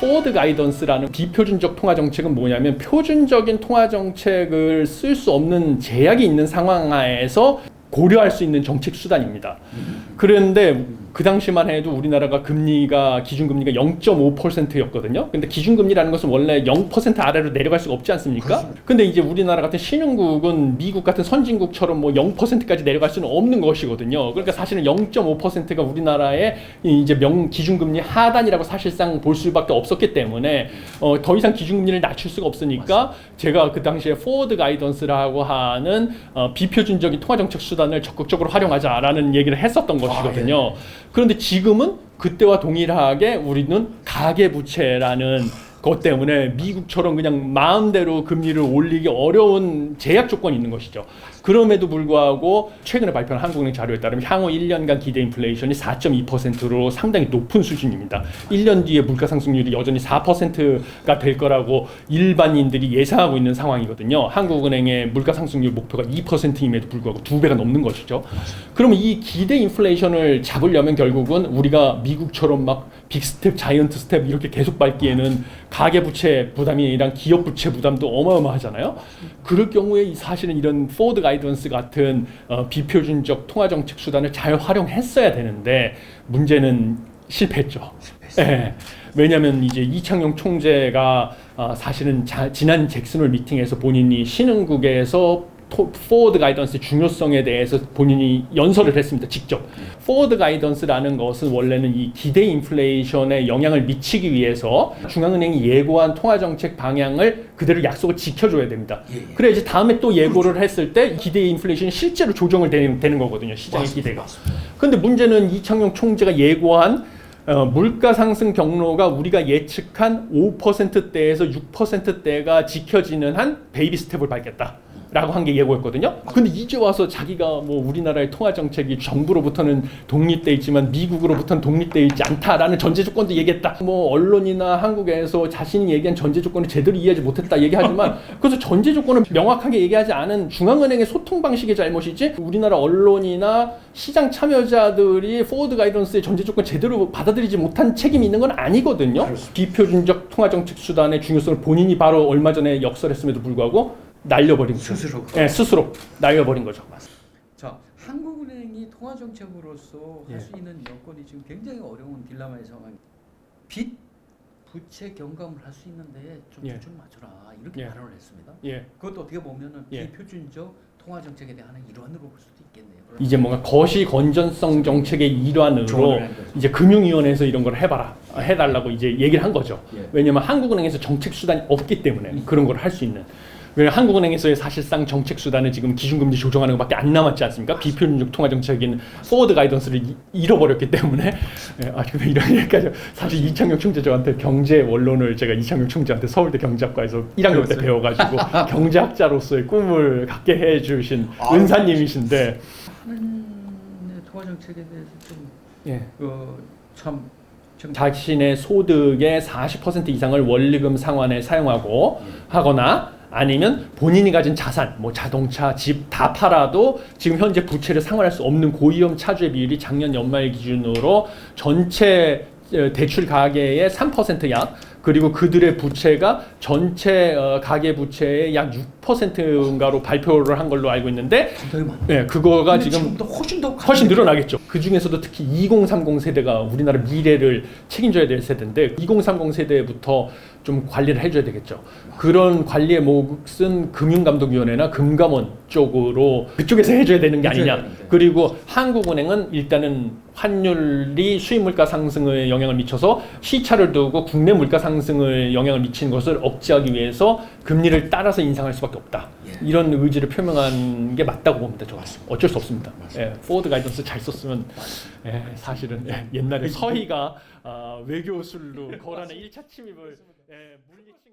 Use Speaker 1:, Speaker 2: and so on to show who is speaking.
Speaker 1: 포워드 가이던스라는 비표준적 통화 정책은 뭐냐면 표준적인 통화 정책을 쓸 수 없는 제약이 있는 상황 하에서 고려할 수 있는 정책 수단입니다. 그런데 그 당시만 해도 우리나라가 금리가 기준금리가 0.5%였거든요. 근데 기준금리라는 것은 원래 0% 아래로 내려갈 수가 없지 않습니까? 근데 이제 우리나라 같은 신흥국은 미국 같은 선진국처럼 뭐 0%까지 내려갈 수는 없는 것이거든요. 그러니까 사실은 0.5%가 우리나라의 이 이제 명 기준금리 하단이라고 사실상 볼 수밖에 없었기 때문에 어, 더 이상 기준금리를 낮출 수가 없으니까 제가 그 당시에 포워드 가이던스라고 하는 어, 비표준적인 통화정책 수단을 적극적으로 활용하자라는 얘기를 했었던 것이거든요. 그런데 지금은 그때와 동일하게 우리는 가계부채라는 것 때문에 미국처럼 그냥 마음대로 금리를 올리기 어려운 제약 조건이 있는 것이죠. 그럼에도 불구하고 최근에 발표한 한국은행 자료에 따르면 향후 1년간 기대 인플레이션이 4.2%로 상당히 높은 수준입니다. 1년 뒤에 물가 상승률이 여전히 4%가 될 거라고 일반인들이 예상하고 있는 상황이거든요. 한국은행의 물가 상승률 목표가 2%임에도 불구하고 두 배가 넘는 것이죠. 그러면 이 기대 인플레이션을 잡으려면 결국은 우리가 미국처럼 막 빅스텝, 자이언트 스텝 이렇게 계속 밟기에는 가계 부채 부담이랑 기업 부채 부담도 어마어마하잖아요. 그럴 경우에 이 사실은 이런 포워드 가이던스 같은 어, 비표준적 통화 정책 수단을 잘 활용했어야 되는데 문제는 실패했죠. 예. 왜냐하면 이제 이창용 총재가 어, 사실은 자, 지난 잭슨홀 미팅에서 본인이 신흥국에서 토, 포워드 가이던스의 중요성에 대해서 본인이 연설을 했습니다. 직접. 포워드 가이던스라는 것은 원래는 이 기대 인플레이션에 영향을 미치기 위해서 중앙은행이 예고한 통화 정책 방향을 그대로 약속을 지켜줘야 됩니다.
Speaker 2: 예, 예.
Speaker 1: 그래 이제 다음에 또 예고를 했을 때 기대 인플레이션이 실제로 조정을 되는, 되는 거거든요. 시장의 기대가. 근데 문제는 이창용 총재가 예고한 어, 물가 상승 경로가 우리가 예측한 5%대에서 6%대가 지켜지는 한 베이비 스텝을 밟겠다. 라고 한 게 예고였거든요. 근데 이제 와서 자기가 뭐 우리나라의 통화 정책이 정부로부터는 독립돼 있지만 미국으로부터는 독립돼 있지 않다라는 전제 조건도 얘기했다. 뭐 언론이나 한국에서 자신이 얘기한 전제 조건을 제대로 이해하지 못했다 얘기하지만 그래서 전제 조건을 명확하게 얘기하지 않은 중앙은행의 소통 방식의 잘못이지 우리나라 언론이나 시장 참여자들이 포워드 가이던스의 전제 조건 제대로 받아들이지 못한 책임이 있는 건 아니거든요. 비표준적 통화 정책 수단의 중요성을 본인이 바로 얼마 전에 역설했음에도 불구하고 날려버린 거죠.
Speaker 2: 스스로.
Speaker 1: 네, 스스로 날려버린 거죠.
Speaker 2: 자, 한국은행이 통화 정책으로서
Speaker 1: 예.
Speaker 2: 할수 있는 여건이 지금 굉장히 어려운 딜레마의 상황. 빚 부채 경감을 할 수 있는데 좀
Speaker 1: 예.
Speaker 2: 기준 맞춰라 이렇게
Speaker 1: 예.
Speaker 2: 발언을 했습니다.
Speaker 1: 예.
Speaker 2: 그것도 어떻게 보면은
Speaker 1: 예.
Speaker 2: 비표준적 통화 정책에 대한 일환으로 볼 수도 있겠네요.
Speaker 1: 이제 뭔가 거시 건전성 정책의 일환으로. 이제 금융위원회에서 이런 걸 해봐라 해달라고 이제 얘기를 한 거죠.
Speaker 2: 예.
Speaker 1: 왜냐면 한국은행에서 정책 수단이 없기 때문에 그런 걸 할 수 있는. 왜냐 한국은행에서의 사실상 정책 수단은 지금 기준금리 조정하는 것밖에 안 남았지 않습니까? 비표준적 통화 정책인 포워드 가이던스를 이- 잃어버렸기 때문에. 예, 아 근데 이런 얘기까지. 사실 이창용 총재 저한테 경제 원론을 제가 이창용 총재한테 서울대 경제학과에서 1학년 때 배워가지고 경제학자로서의 꿈을 갖게 해주신
Speaker 2: 아,
Speaker 1: 은사님이신데.
Speaker 2: 한국의 통화 정책에 대해서
Speaker 1: 예.
Speaker 2: 좀어참
Speaker 1: 자신의 소득의 40% 이상을 원리금 상환에 사용하고 하거나 아니면 본인이 가진 자산, 뭐 자동차, 집 다 팔아도 지금 현재 부채를 상환할 수 없는 고위험 차주의 비율이 작년 연말 기준으로 전체 어, 대출 가계의 3%약 그리고 그들의 부채가 전체 어, 가계 부채의 약 6% 인가로 발표를 한 걸로 알고 있는데
Speaker 2: 많네.
Speaker 1: 예, 그거가 지금
Speaker 2: 지금보다 훨씬 더
Speaker 1: 훨씬 늘어나겠죠. 그 중에서도 특히 2030 세대가 우리나라 미래를 책임져야 될 세대인데 2030 세대부터 좀 관리를 해줘야 되겠죠. 그런 관리의 몫은 금융감독위원회나 금감원 쪽으로 그쪽에서 해줘야 되는 게
Speaker 2: 해줘야
Speaker 1: 아니냐.
Speaker 2: 되는데.
Speaker 1: 그리고 한국은행은 일단은 환율이 수입 물가 상승에 영향을 미쳐서 시차를 두고 국내 물가 상승을 영향을 미치는 것을 억제하기 위해서 금리를 따라서 인상할 수밖에 없다.
Speaker 2: 예.
Speaker 1: 이런 의지를 표명한 게 맞다고 봅니다. 저 어쩔 수 없습니다.
Speaker 2: 맞습니다.
Speaker 1: 예, 포워드 가이던스 잘 썼으면 예, 사실은 예, 옛날에 서희가 아, 외교술로 거란의 1차 침입을 예, 물리치